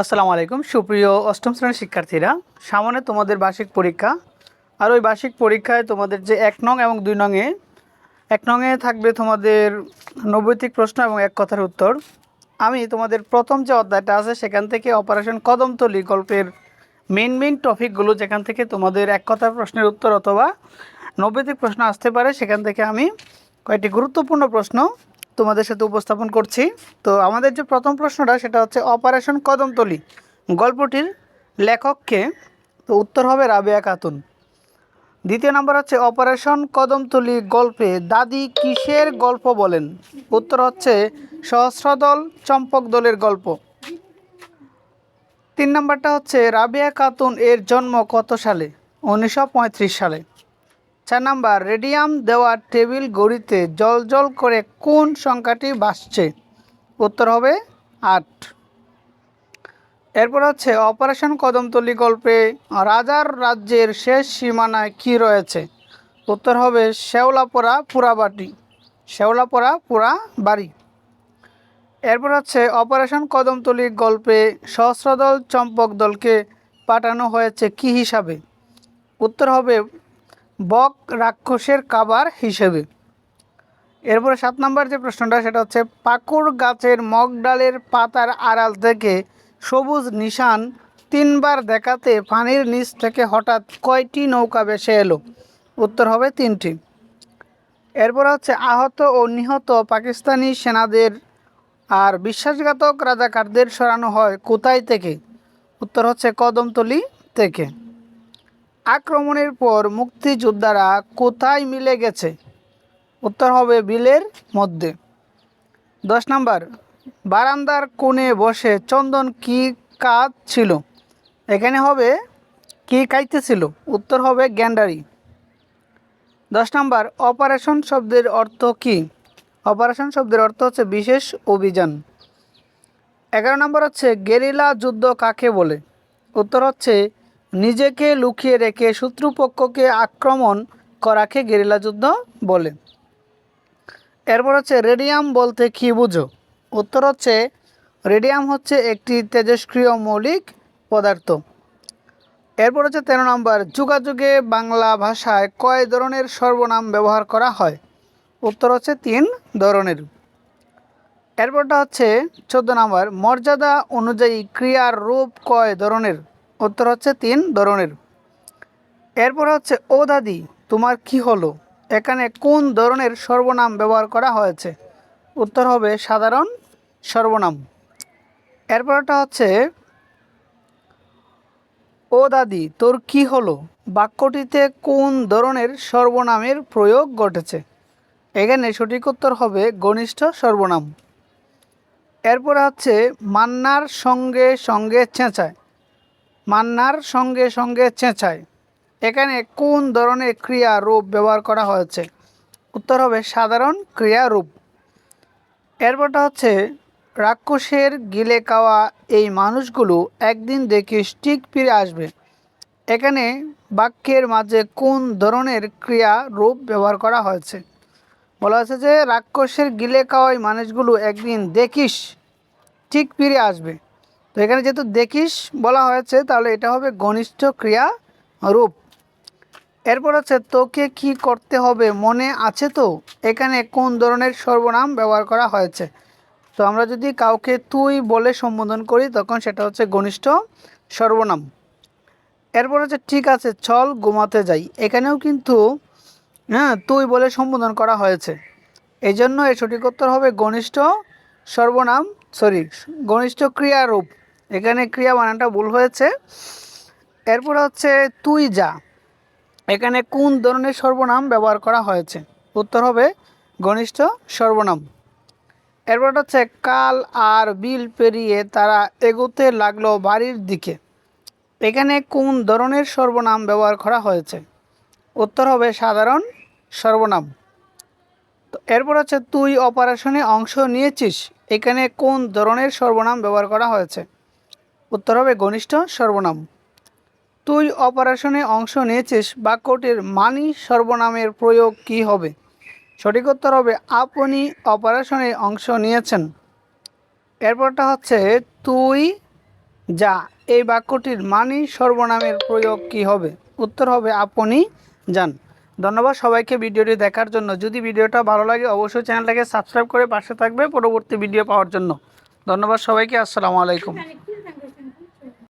আসসালামু আলাইকুম। সুপ্রিয় অষ্টম শ্রেণির শিক্ষার্থীরা, সামনে তোমাদের বার্ষিক পরীক্ষা। আর ওই বার্ষিক পরীক্ষায় তোমাদের যে এক নং এবং দুই নংয়ে এক নংয়ে থাকবে তোমাদের নৈবিত্তিক প্রশ্ন এবং এক কথার উত্তর। আমি তোমাদের প্রথম যে অধ্যায়টা আছে, সেখান থেকে অপারেশন কদমতলি গল্পের মেন মেন টপিকগুলো যেখান থেকে তোমাদের এক কথার প্রশ্নের উত্তর অথবা নৈবিত্তিক প্রশ্ন আসতে পারে, সেখান থেকে আমি কয়েকটি গুরুত্বপূর্ণ প্রশ্ন তোমাদের সাথে উপস্থাপন করছি। তো আমাদের যে প্রথম প্রশ্নটা, সেটা হচ্ছে অপারেশন কদমতলি। গল্পটির লেখককে, তো উত্তর হবে রাবেয়া খাতুন। দ্বিতীয় নম্বর হচ্ছে অপারেশন কদমতলি গল্পে দাদি কিসের গল্প বলেন? উত্তর হচ্ছে সহস্রদল চম্পক দলের গল্প। তিন নম্বরটা হচ্ছে রাবেয়া খাতুন এর জন্ম কত সালে? উনিশশো পঁয়ত্রিশ সালে। চার নাম্বার, রেডিয়াম দেওয়া টেবিল গড়িতে জল জল করে কোন সংখ্যাটি বাসছে উত্তর হবে আট। এরপর হচ্ছে, অপারেশন কদমতলি গল্পে রাজার রাজ্যের শেষ সীমানায় কি রয়েছে? উত্তর হবে শেওলাপোড়া পুরাবাটি শেওলাপোড়া পুরা বাড়ি এরপর হচ্ছে, অপারেশন কদমতলি গল্পে সহস্রদল চম্পক দলকে পাঠানো হয়েছে কি হিসাবে? উত্তর হবে বক রাক্ষসের কাবার হিসেবে। এরপরে সাত নম্বর যে প্রশ্নটা, সেটা হচ্ছে, পাকুড় গাছের মগ ডালের পাতার আড়াল থেকে সবুজ নিশান তিনবার দেখাতে পানির নিচ থেকে হঠাৎ কয়টি নৌকা বেসে এলো? উত্তর হবে তিনটি। এরপর হচ্ছে, আহত ও নিহত পাকিস্তানি সেনাদের আর বিশ্বাসঘাতক রাজাকারদের সরানো হয় কোথায় থেকে? উত্তর হচ্ছে, কদমতলি থেকে। আক্রমণের পর মুক্তিযোদ্ধারা কোথায় মিলে গেছে? উত্তর হবে বিলের মধ্যে। দশ নাম্বার, বারান্দার কোণে বসে চন্দন কি কাজ ছিল? এখানে হবে কি খাইতেছিল উত্তর হবে গ্যান্ডারি। দশ নাম্বার, অপারেশন শব্দের অর্থ কি? অপারেশন শব্দের অর্থ হচ্ছে বিশেষ অভিযান। এগারো নম্বর হচ্ছে, গেরিলা যুদ্ধ কাকে বলে? উত্তর হচ্ছে নিজেকে লুকিয়ে রেখে শত্রুপক্ষকে আক্রমণ করাকে গেরিলা যুদ্ধ বলে। এরপর হচ্ছে রেডিয়াম বলতে কী বুঝো? উত্তর হচ্ছে রেডিয়াম হচ্ছে একটি তেজস্ক্রিয় মৌলিক পদার্থ। এরপর হচ্ছে তেরো নম্বর, যুগাযুগে বাংলা ভাষায় কয় ধরনের সর্বনাম ব্যবহার করা হয়? উত্তর হচ্ছে তিন ধরনের। এরপরটা হচ্ছে চোদ্দ নম্বর, মর্যাদা অনুযায়ী ক্রিয়ার রূপ কয় ধরনের? উত্তর হচ্ছে তিন ধরনের। এরপর হচ্ছে, ও দাদি, তোমার কি হলো? এখানে কোন ধরনের সর্বনাম ব্যবহার করা হয়েছে? উত্তর হবে, সাধারণ সর্বনাম। এরপরটা হচ্ছে, ও দাদি, তোর কি হলো? বাক্যটিতে কোন ধরনের সর্বনামের প্রয়োগ ঘটেছে? এখানে সঠিক উত্তর হবে, ঘনিষ্ঠ সর্বনাম। এরপর হচ্ছে মান্নার সঙ্গে সঙ্গে চেঁচায়। মান্নার সঙ্গে সঙ্গে চেঁচায়। এখানে কোন ধরনের ক্রিয়া রূপ ব্যবহার করা হয়েছে? উত্তর হবে সাধারণ ক্রিয়া রূপ এরপরটা হচ্ছে, রাক্ষসের গিলে খাওয়া এই মানুষগুলো একদিন দেখিস ঠিক ফিরে আসবে। এখানে বাক্যের মাঝে কোন ধরনের ক্রিয়া রূপ ব্যবহার করা হয়েছে? বলা হয়েছে যে, রাক্ষসের গিলে খাওয়া এই মানুষগুলো একদিন দেখিস, ঠিক ফিরে আসবে। তো এখানে যেহেতু দেখিস বলা হয়েছে, তাহলে এটা হবে ঘনিষ্ঠ ক্রিয়া রূপ। এরপর হচ্ছে, তোকে কি করতে হবে মনে আছে তো? এখানে কোন ধরনের সর্বনাম ব্যবহার করা হয়েছে? তো আমরা যদি কাউকে তুই বলে সম্বোধন করি, তখন সেটা হচ্ছে ঘনিষ্ঠ সর্বনাম। এরপর হচ্ছে, ঠিক আছে, চল ঘুমাতে যাই। এখানেও কিন্তু হ্যাঁ তুই বলে সম্বোধন করা হয়েছে। এই জন্য এর সঠিক উত্তর হবে ঘনিষ্ঠ সর্বনাম সরি ঘনিষ্ঠ ক্রিয়ারূপ এখানে ক্রিয়া বানানটা ভুল হয়েছে। এরপর হচ্ছে তুই যা এখানে কোন ধরনের সর্বনাম ব্যবহার করা হয়েছে? উত্তর হবে ঘনিষ্ঠ সর্বনাম। এরপর হচ্ছে কাল আর বিল পেরিয়ে তারা এগোতে লাগল বাড়ির দিকে। এখানে কোন ধরনের সর্বনাম ব্যবহার করা হয়েছে? উত্তর হবে সাধারণ সর্বনাম। তো এরপর হচ্ছে তুই অপারেশনে অংশ নিয়েছিস। এখানে কোন ধরনের সর্বনাম ব্যবহার করা হয়েছে? উত্তর হবে ঘনিষ্ঠ সর্বনাম। তুই অপারেশনে অংশ নিয়েছিস, বাক্যটির মানি সর্বনামের প্রয়োগ কি হবে? সঠিক উত্তর হবে, আপনি অপারেশনে অংশ নিয়েছেন। এরপরটা হচ্ছে, তুই যা, এই বাক্যটির মানি সর্বনামের প্রয়োগ কি হবে? উত্তর হবে, আপনি যান। ধন্যবাদ সবাইকে ভিডিওটি দেখার জন্য। যদি ভিডিওটা ভালো লাগে, অবশ্যই চ্যানেলটাকে সাবস্ক্রাইব করে পাশে থাকবে পরবর্তী ভিডিও পাওয়ার জন্য। ধন্যবাদ সবাইকে, আসসালামু আলাইকুম।